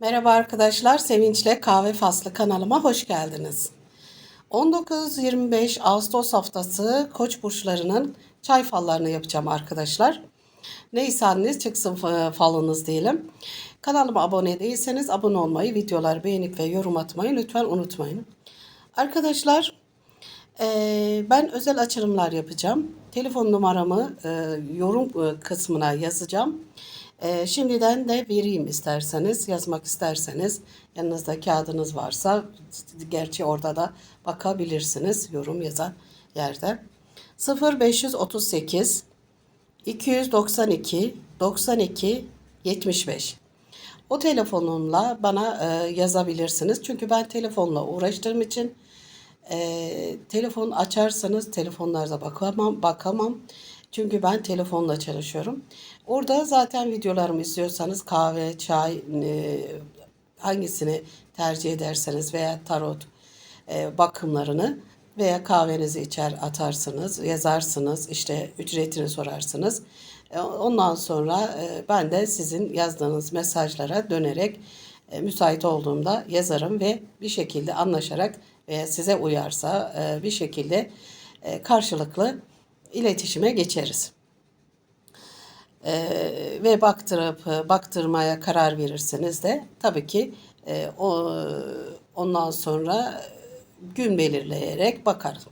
Merhaba arkadaşlar, Sevinçle Kahve Faslı kanalıma hoş geldiniz. 19-25 Ağustos haftası Koç burçlarının çay fallarını yapacağım arkadaşlar. Neyse anneniz çıksın fa- falınız diyelim. Kanalıma abone değilseniz abone olmayı, videoları beğenip ve yorum atmayı lütfen unutmayın. Arkadaşlar ben özel açılımlar yapacağım. Telefon numaramı e, yorum e, kısmına yazacağım. Ee, şimdiden de vereyim isterseniz, yazmak isterseniz yanınızda kağıdınız varsa gerçi orada da bakabilirsiniz yorum yazan yerde. 0538 292 92 75 o telefonumla bana e, yazabilirsiniz. Çünkü ben telefonla uğraştığım için e, telefon açarsanız telefonlarda bakamam, bakamam. Çünkü ben telefonla çalışıyorum. Orada zaten videolarımı izliyorsanız kahve, çay, e, hangisini tercih ederseniz veya tarot e, bakımlarını veya kahvenizi içer atarsınız, yazarsınız, işte ücretini sorarsınız. E, Ondan sonra e, ben de sizin yazdığınız mesajlara dönerek e, müsait olduğumda yazarım ve bir şekilde anlaşarak veya size uyarsa e, bir şekilde e, karşılıklı iletişime geçeriz. Ee, ve baktırıp e, baktırmaya karar verirsiniz de tabii ki e, o ondan sonra gün belirleyerek bakarım.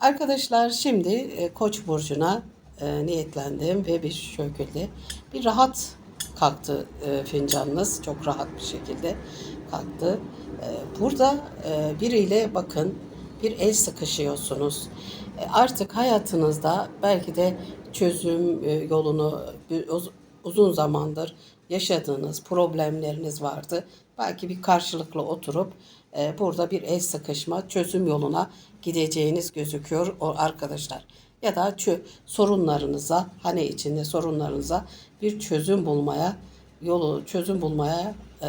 Arkadaşlar şimdi e, Koç burcuna e, niyetlendim ve bir şekilde bir rahat kalktı e, fincanınız çok rahat bir şekilde kalktı. E, burada e, biriyle bakın bir el sıkışıyorsunuz. E, Artık hayatınızda belki de çözüm e, yolunu uzun zamandır yaşadığınız problemleriniz vardı. Belki bir karşılıklı oturup burada bir el sıkışma çözüm yoluna gideceğiniz gözüküyor arkadaşlar. Ya da sorunlarınıza hani içinde sorunlarınıza bir çözüm bulmaya yolu çözüm bulmaya e,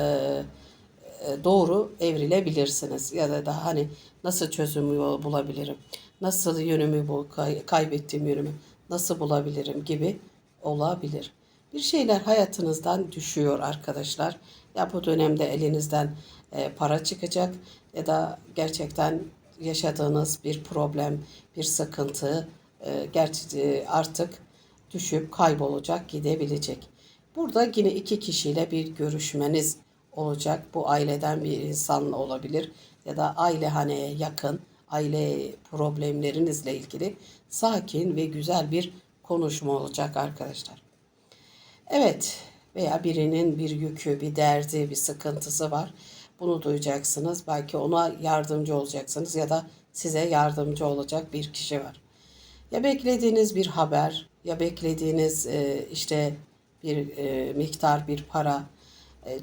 doğru evrilebilirsiniz. Ya da daha hani nasıl çözüm yolu bulabilirim? Nasıl yönümü bu kay- kaybettiğim yönümü nasıl bulabilirim gibi olabilir. Bir şeyler hayatınızdan düşüyor arkadaşlar. Ya bu dönemde elinizden e, para çıkacak ya da gerçekten yaşadığınız bir problem, bir sıkıntı e, gerçi e, artık düşüp kaybolacak, gidebilecek. Burada yine iki kişiyle bir görüşmeniz olacak. Bu aileden bir insanla olabilir ya da aile haneye yakın, aile problemlerinizle ilgili sakin ve güzel bir konuşma olacak arkadaşlar. Evet veya birinin bir yükü, bir derdi, bir sıkıntısı var. Bunu duyacaksınız. Belki ona yardımcı olacaksınız ya da size yardımcı olacak bir kişi var. Ya beklediğiniz bir haber ya beklediğiniz işte bir miktar bir para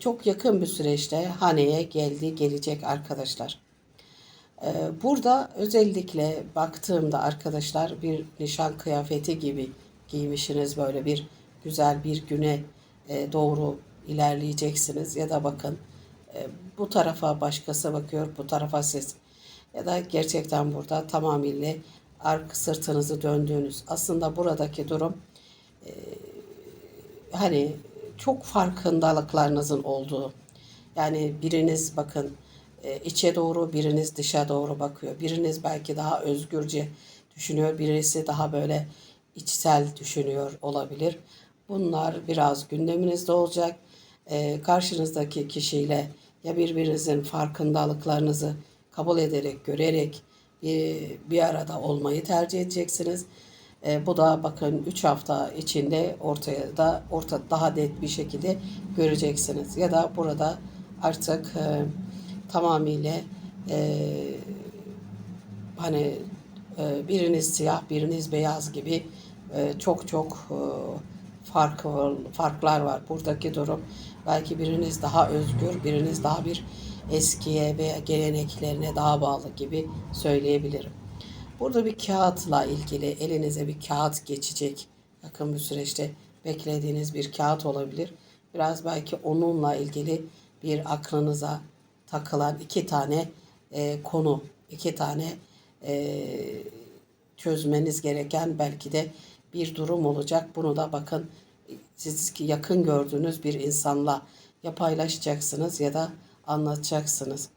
çok yakın bir süreçte haneye geldi gelecek arkadaşlar. E, burada özellikle baktığımda arkadaşlar bir nişan kıyafeti gibi giymişsiniz. Böyle bir güzel bir güne e, doğru ilerleyeceksiniz. Ya da bakın e, bu tarafa başkası bakıyor bu tarafa siz. Ya da gerçekten burada tamamıyla arka sırtınızı döndüğünüz. Aslında buradaki durum hani çok farkındalıklarınızın olduğu. Yani biriniz bakın e, içe doğru, biriniz dışa doğru bakıyor. Biriniz belki daha özgürce düşünüyor, birisi daha böyle içsel düşünüyor olabilir. Bunlar biraz gündeminizde olacak. E, karşınızdaki kişiyle ya birbirinizin farkındalıklarınızı kabul ederek, görerek bir, bir arada olmayı tercih edeceksiniz. E, bu da bakın 3 hafta içinde ortaya da orta daha net bir şekilde göreceksiniz. Ya da burada artık e, tamamıyla e, hani e, biriniz siyah biriniz beyaz gibi e, çok çok e, farkı var- farklar var buradaki durum. Belki biriniz daha özgür, biriniz daha bir eskiye veya geleneklerine daha bağlı gibi söyleyebilirim. Burada bir kağıtla ilgili elinize bir kağıt geçecek. Yakın bir süreçte beklediğiniz bir kağıt olabilir. Biraz belki onunla ilgili bir aklınıza takılan iki tane e, konu, iki tane e, çözmeniz gereken belki de bir durum olacak. Bunu da bakın siz yakın gördüğünüz bir insanla ya paylaşacaksınız ya da anlatacaksınız.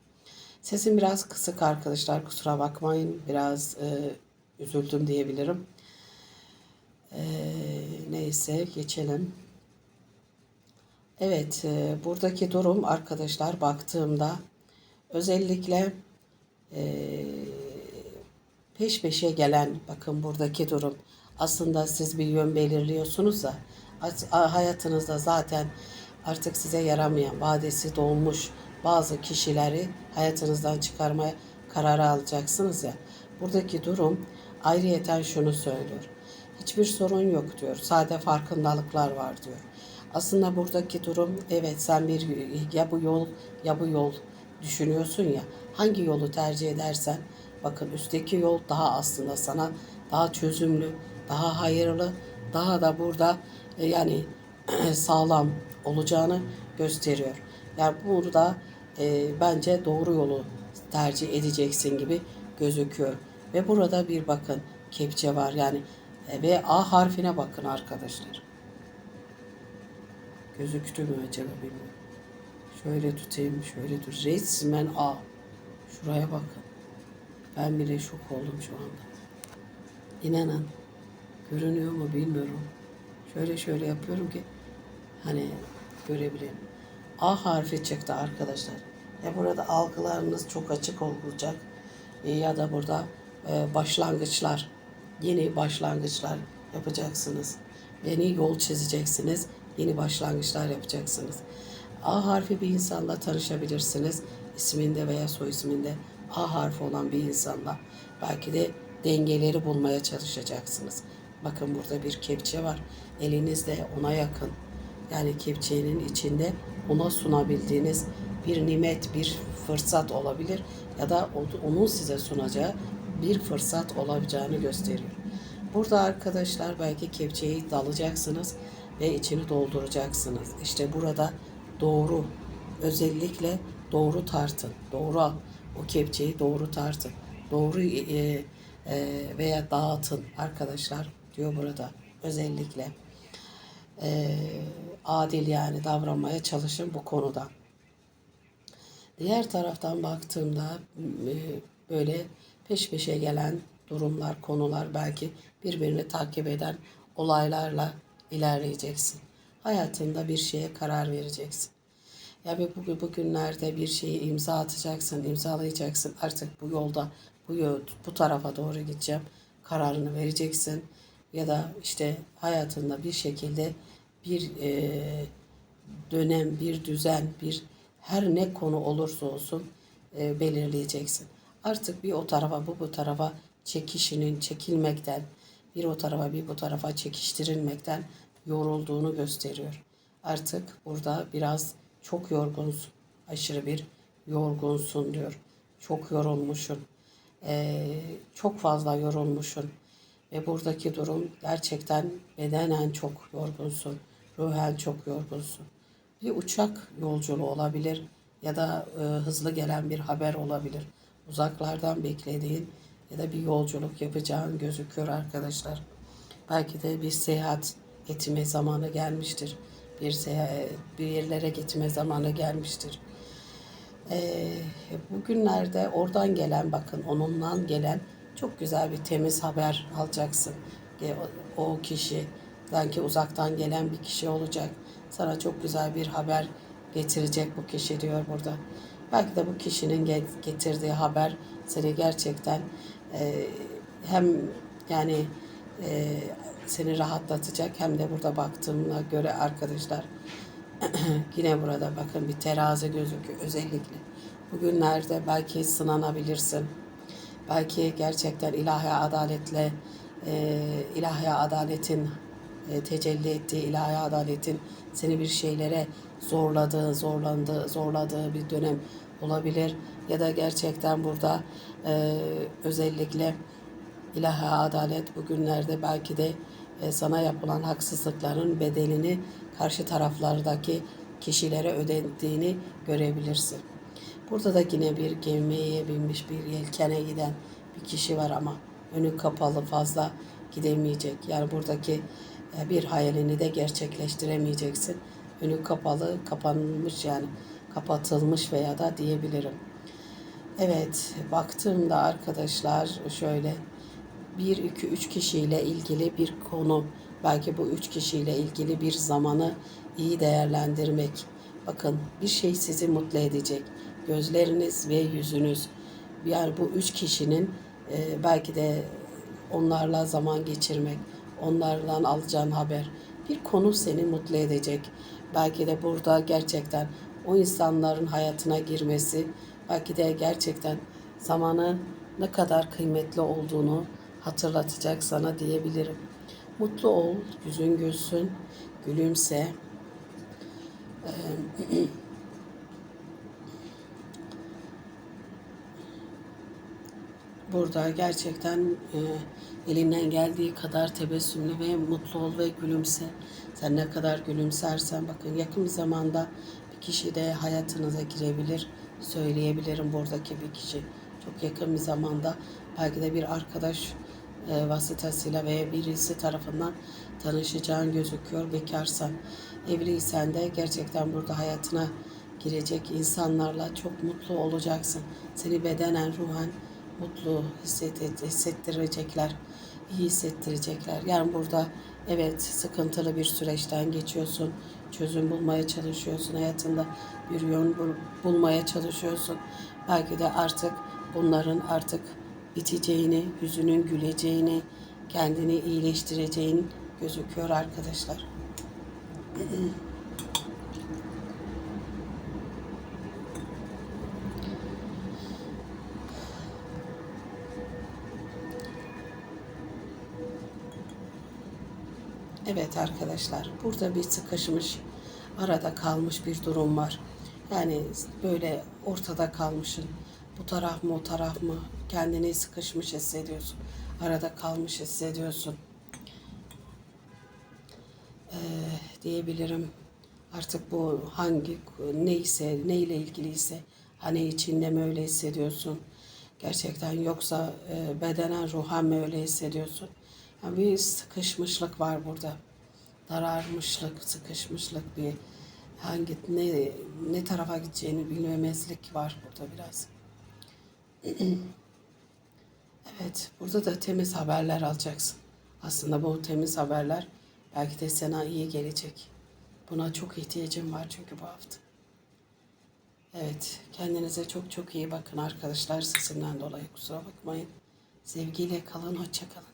Sesim biraz kısık arkadaşlar kusura bakmayın biraz e, üzüldüm diyebilirim. E, neyse geçelim. Evet e, buradaki durum arkadaşlar baktığımda özellikle e, peş peşe gelen bakın buradaki durum aslında siz bir yön belirliyorsunuz da hayatınızda zaten artık size yaramayan vadesi dolmuş bazı kişileri hayatınızdan çıkarmaya kararı alacaksınız ya. Buradaki durum ayrıyeten şunu söylüyor. Hiçbir sorun yok diyor. Sade farkındalıklar var diyor. Aslında buradaki durum evet sen bir ya bu yol ya bu yol düşünüyorsun ya. Hangi yolu tercih edersen bakın üstteki yol daha aslında sana daha çözümlü, daha hayırlı, daha da burada e, yani sağlam olacağını gösteriyor. Yani burada e, bence doğru yolu tercih edeceksin gibi gözüküyor. Ve burada bir bakın kepçe var yani e, ve A harfine bakın arkadaşlar. Gözüktü mü acaba bilmiyorum. Şöyle tutayım, şöyle tut. Resmen A. Şuraya bakın. Ben bile şok oldum şu anda. İnanın. Görünüyor mu bilmiyorum. Şöyle şöyle yapıyorum ki hani görebileyim. A harfi çıktı arkadaşlar. Ya burada algılarınız çok açık olacak. E, ya da burada e, başlangıçlar, yeni başlangıçlar yapacaksınız. Yeni yol çizeceksiniz. Yeni başlangıçlar yapacaksınız. A harfi bir insanla tanışabilirsiniz. İsminde veya soy isminde A harfi olan bir insanla. Belki de dengeleri bulmaya çalışacaksınız. Bakın burada bir kepçe var. Elinizde ona yakın. Yani kepçenin içinde ona sunabildiğiniz bir nimet, bir fırsat olabilir ya da onun size sunacağı bir fırsat olabileceğini gösteriyor. Burada arkadaşlar belki kepçeyi dalacaksınız ve içini dolduracaksınız. İşte burada doğru özellikle doğru tartın. Doğru o kepçeyi doğru tartın. Doğru e, e, veya dağıtın arkadaşlar diyor burada özellikle. E, adil yani davranmaya çalışın bu konuda. Diğer taraftan baktığımda e, böyle peş peşe gelen durumlar, konular belki birbirini takip eden olaylarla ilerleyeceksin. Hayatında bir şeye karar vereceksin. Ya bir bugün bugünlerde bir şeyi imza atacaksın, imzalayacaksın. Artık bu yolda bu yol, bu tarafa doğru gideceğim. Kararını vereceksin ya da işte hayatında bir şekilde bir e, dönem, bir düzen, bir her ne konu olursa olsun e, belirleyeceksin. Artık bir o tarafa bu bu tarafa çekişinin çekilmekten, bir o tarafa bir bu tarafa çekiştirilmekten yorulduğunu gösteriyor. Artık burada biraz çok yorgunsun. Aşırı bir yorgunsun diyor. Çok yorulmuşsun. Ee, çok fazla yorulmuşsun. Ve buradaki durum gerçekten bedenen çok yorgunsun. Ruhen çok yorgunsun. Bir uçak yolculuğu olabilir ya da e, hızlı gelen bir haber olabilir. Uzaklardan beklediğin ya da bir yolculuk yapacağın gözüküyor arkadaşlar. Belki de bir seyahat etme zamanı gelmiştir. Bir seyahat, bir yerlere gitme zamanı gelmiştir. Ee, bugünlerde oradan gelen bakın onundan gelen çok güzel bir temiz haber alacaksın. E, o kişi sanki uzaktan gelen bir kişi olacak. Sana çok güzel bir haber getirecek bu kişi diyor burada. Belki de bu kişinin ge- getirdiği haber seni gerçekten e, hem yani e, seni rahatlatacak hem de burada baktığımda göre arkadaşlar yine burada bakın bir terazi gözüküyor özellikle. Bugünlerde belki sınanabilirsin. Belki gerçekten ilahi adaletle e, ilahi adaletin tecelli ettiği ilahi adaletin seni bir şeylere zorladığı, zorlandığı, zorladığı bir dönem olabilir. Ya da gerçekten burada e, özellikle ilahi adalet bugünlerde belki de e, sana yapılan haksızlıkların bedelini karşı taraflardaki kişilere ödediğini görebilirsin. Burada da yine bir gemiye binmiş bir yelkene giden bir kişi var ama önü kapalı fazla gidemeyecek. Yani buradaki e, bir hayalini de gerçekleştiremeyeceksin. önü kapalı, kapanmış yani kapatılmış veya da diyebilirim. Evet, baktığımda arkadaşlar şöyle 1 2 3 kişiyle ilgili bir konu, belki bu 3 kişiyle ilgili bir zamanı iyi değerlendirmek. Bakın bir şey sizi mutlu edecek. Gözleriniz ve yüzünüz. Yani bu üç kişinin e, belki de onlarla zaman geçirmek, onlardan alacağın haber. Bir konu seni mutlu edecek. Belki de burada gerçekten o insanların hayatına girmesi, belki de gerçekten zamanın ne kadar kıymetli olduğunu hatırlatacak sana diyebilirim. Mutlu ol, yüzün gülsün, gülümse. Burada gerçekten e, elinden geldiği kadar tebessümlü ve mutlu ol ve gülümse. Sen ne kadar gülümsersen bakın yakın bir zamanda bir kişi de hayatınıza girebilir. Söyleyebilirim buradaki bir kişi. Çok yakın bir zamanda belki de bir arkadaş e, vasıtasıyla veya birisi tarafından tanışacağın gözüküyor bekarsan. Evliysen de gerçekten burada hayatına girecek insanlarla çok mutlu olacaksın. Seni bedenen, ruhen mutlu hisset, hissettirecekler, iyi hissettirecekler. Yani burada evet sıkıntılı bir süreçten geçiyorsun, çözüm bulmaya çalışıyorsun, hayatında bir yön bul- bulmaya çalışıyorsun. Belki de artık bunların artık biteceğini, yüzünün güleceğini, kendini iyileştireceğin gözüküyor arkadaşlar. Evet arkadaşlar, burada bir sıkışmış, arada kalmış bir durum var. Yani böyle ortada kalmışsın. Bu taraf mı o taraf mı? Kendini sıkışmış hissediyorsun. Arada kalmış hissediyorsun. Ee, diyebilirim. Artık bu hangi neyse, neyle ilgiliyse hani içinde mi öyle hissediyorsun? Gerçekten yoksa e, bedenen ruhen mi öyle hissediyorsun? Bir sıkışmışlık var burada. Dararmışlık, sıkışmışlık bir hangi ne ne tarafa gideceğini bilmemezlik var burada biraz. Evet, burada da temiz haberler alacaksın. Aslında bu temiz haberler belki de sana iyi gelecek. Buna çok ihtiyacım var çünkü bu hafta. Evet, kendinize çok çok iyi bakın arkadaşlar. Sesimden dolayı kusura bakmayın. Sevgiyle kalın, hoşça kalın.